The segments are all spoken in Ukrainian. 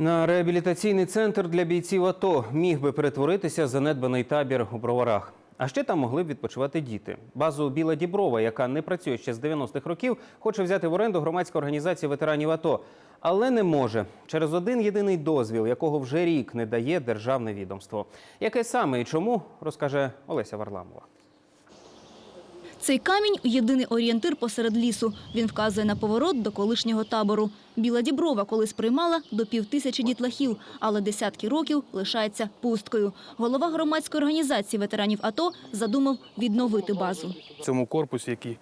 На реабілітаційний центр для бійців АТО міг би перетворитися занедбаний табір у броварах. А ще там могли б відпочивати діти. Базу Біла Діброва, яка не працює ще з 90-х років, хоче взяти в оренду громадська організація ветеранів АТО. Але не може через один єдиний дозвіл, якого вже рік не дає державне відомство. Яке саме і чому розкаже Олеся Варламова. Цей камінь – єдиний орієнтир посеред лісу. Він вказує на поворот до колишнього табору. Біла Діброва колись приймала до півтисячі дітлахів, але десятки років лишається пусткою. Голова громадської організації ветеранів АТО задумав відновити базу. цьому корпусі, який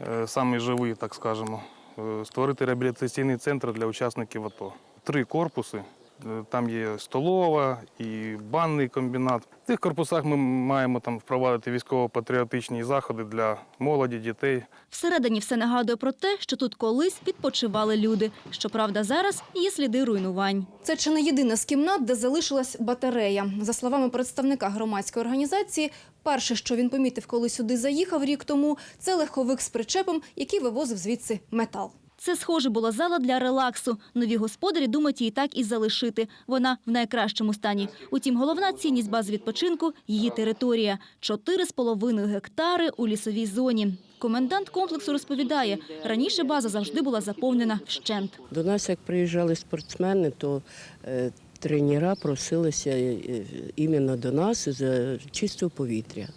е, самий живий, так скажемо, е, створити реабілітаційний центр для учасників АТО. Три корпуси. Е, Там є столова і банний комбінат. В цих корпусах ми маємо там впровадити військово-патріотичні заходи для молоді, дітей. Всередині все нагадує про те, що тут колись відпочивали люди. Щоправда, зараз є сліди руйнувань. Це чи не єдина з кімнат, де залишилась батарея. За словами представника громадської організації, перше, що він помітив, коли сюди заїхав рік тому, це легковик з причепом, який вивозив звідси метал. Це, схоже, була зала для релаксу. Нові господарі думають її так і залишити. Вона в найкращому стані. Утім, головна цінність бази відпочинку – її територія. Чотири з половиною гектари у лісовій зоні. Комендант комплексу розповідає, раніше база завжди була заповнена вщент. До нас, як приїжджали спортсмени, то е, тренера просилися е, е, іменно до нас за чистого повітря.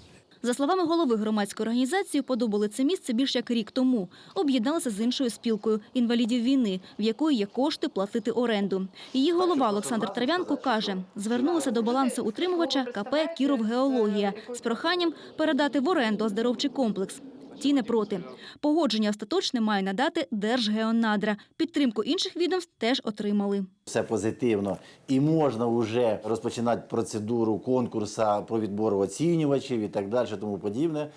За словами голови громадської організації, подобали це місце більш як рік тому. Об'єдналися з іншою спілкою інвалідів війни, в якої є кошти платити оренду. Її голова Олександр Трав'янко каже, звернулися до балансу утримувача КП «Кіровгеологія» з проханням передати в оренду оздоровчий комплекс. Ті не проти. Погодження остаточне має надати Держгеонадра. Підтримку інших відомств теж отримали. Все позитивно, і можна вже розпочинати процедуру конкурсу про відбор оцінювачів і так далі, тому подібне.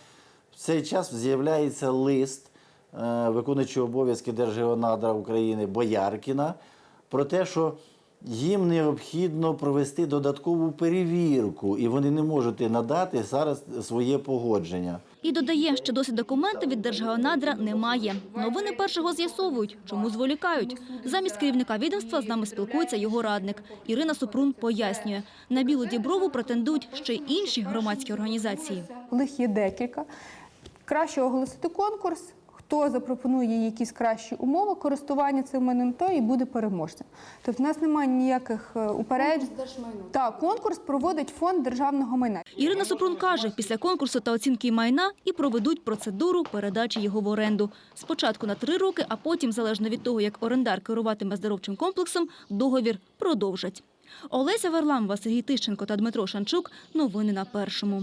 В цей час з'являється лист е, виконуючого обов'язки Держгеонадра України Бояркіна про те, що їм необхідно провести додаткову перевірку, і вони не можуть надати зараз своє погодження. І додає, що досі документи від Держгеонадра немає. Новини першого з'ясовують, чому зволікають. Замість керівника відомства з нами спілкується його радник. Ірина Супрун пояснює, на Білу Діброву претендують ще й інші громадські організації. У них є декілька. Краще оголосити конкурс. Хто запропонує якісь кращі умови користування цим майном, той і буде переможцем. Тобто в нас немає ніяких е, упереджень. Так, конкурс проводить фонд державного майна. Ірина Супрун каже, після конкурсу та оцінки майна і проведуть процедуру передачі його в оренду. Спочатку на три роки, а потім, залежно від того, як орендар керуватиме здоровчим комплексом, договір продовжать. Олеся Варламова, Сергій Тищенко та Дмитро Шанчук. Новини на першому.